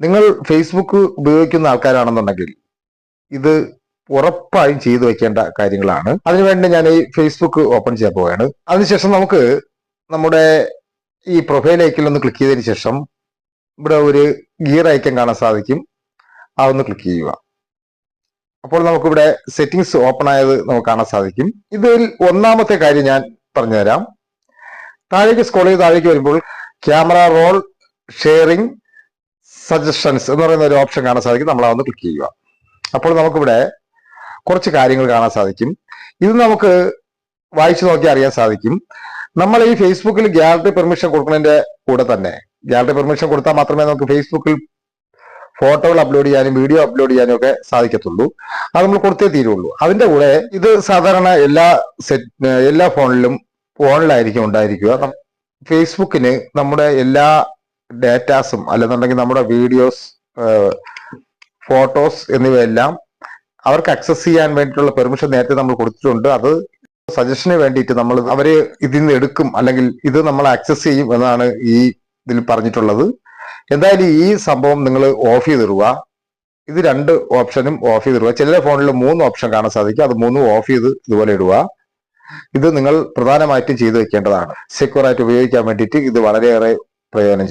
നിങ്ങൾ ഫേസ്ബുക്ക് ഉപയോഗിക്കുന്ന ആൾക്കാരാണെന്നുണ്ടെങ്കിൽ ഇത് ഉറപ്പായും ചെയ്തു വെക്കേണ്ട കാര്യങ്ങളാണ്. അതിനുവേണ്ടി ഞാൻ ഈ ഫേസ്ബുക്ക് ഓപ്പൺ ചെയ്യാൻ പോവുകയാണ്. അതിനുശേഷം നമുക്ക് നമ്മുടെ ഈ പ്രൊഫൈൽ ഐക്കിൽ ഒന്ന് ക്ലിക്ക് ചെയ്തതിന് ശേഷം ഇവിടെ ഒരു ഗിയർ ഐക്കൺ കാണാൻ സാധിക്കും. അതൊന്ന് ക്ലിക്ക് ചെയ്യുക. അപ്പോൾ നമുക്കിവിടെ സെറ്റിങ്സ് ഓപ്പൺ ആയത് നമുക്ക് കാണാൻ സാധിക്കും. ഇതിൽ ഒന്നാമത്തെ കാര്യം ഞാൻ പറഞ്ഞുതരാം. താഴേക്ക് സ്ക്രോൾ താഴേക്ക് വരുമ്പോൾ ക്യാമറ റോൾ ഷെയറിംഗ് സജഷൻസ് എന്ന് പറയുന്ന ഒരു ഓപ്ഷൻ കാണാൻ സാധിക്കും. നമ്മൾ അതൊന്ന് ക്ലിക്ക് ചെയ്യുക. അപ്പോൾ നമുക്കിവിടെ കുറച്ച് കാര്യങ്ങൾ കാണാൻ സാധിക്കും. ഇത് നമുക്ക് വായിച്ചു നോക്കി അറിയാൻ സാധിക്കും. നമ്മൾ ഈ ഫേസ്ബുക്കിൽ ഗ്യാലറി പെർമിഷൻ കൊടുക്കുന്നതിന്റെ കൂടെ തന്നെ ഗ്യാലറി പെർമിഷൻ കൊടുത്താൽ മാത്രമേ നമുക്ക് ഫേസ്ബുക്കിൽ ഫോട്ടോകൾ അപ്ലോഡ് ചെയ്യാനും വീഡിയോ അപ്ലോഡ് ചെയ്യാനും ഒക്കെ സാധിക്കത്തുള്ളൂ. അത് നമ്മൾ കൊടുത്തേ തീരുള്ളൂ. അതിന്റെ കൂടെ ഇത് സാധാരണ എല്ലാ സെറ്റ് എല്ലാ ഫോണിലും ഫോണിലായിരിക്കും ഉണ്ടായിരിക്കുക. ഫേസ്ബുക്കിന് നമ്മുടെ എല്ലാ ഡേറ്റാസും അല്ലെന്നുണ്ടെങ്കിൽ നമ്മുടെ വീഡിയോസ് ഫോട്ടോസ് എന്നിവയെല്ലാം അവർക്ക് അക്സസ് ചെയ്യാൻ വേണ്ടിയിട്ടുള്ള പെർമിഷൻ നേരത്തെ നമ്മൾ കൊടുത്തിട്ടുണ്ട്. അത് സജഷന് വേണ്ടിയിട്ട് നമ്മൾ അവരെ ഇതിൽ നിന്ന് എടുക്കും അല്ലെങ്കിൽ ഇത് നമ്മൾ ആക്സസ് ചെയ്യും എന്നാണ് ഈ ഇതിൽ പറഞ്ഞിട്ടുള്ളത്. എന്തായാലും ഈ സംഭവം നിങ്ങൾ ഓഫ് ചെയ്തിടുക. ഇത് രണ്ട് ഓപ്ഷനും ഓഫ് ചെയ്തിടുക. ചില ഫോണിൽ മൂന്ന് ഓപ്ഷൻ കാണാൻ സാധിക്കും. അത് മൂന്നും ഓഫ് ചെയ്ത് ഇതുപോലെ ഇടുക. ഇത് നിങ്ങൾ പ്രധാനമായിട്ടും ചെയ്തു വെക്കേണ്ടതാണ്. സെക്യൂർ ആയിട്ട് ഉപയോഗിക്കാൻ വേണ്ടിയിട്ട് ഇത് വളരെയേറെ പ്രയോജനം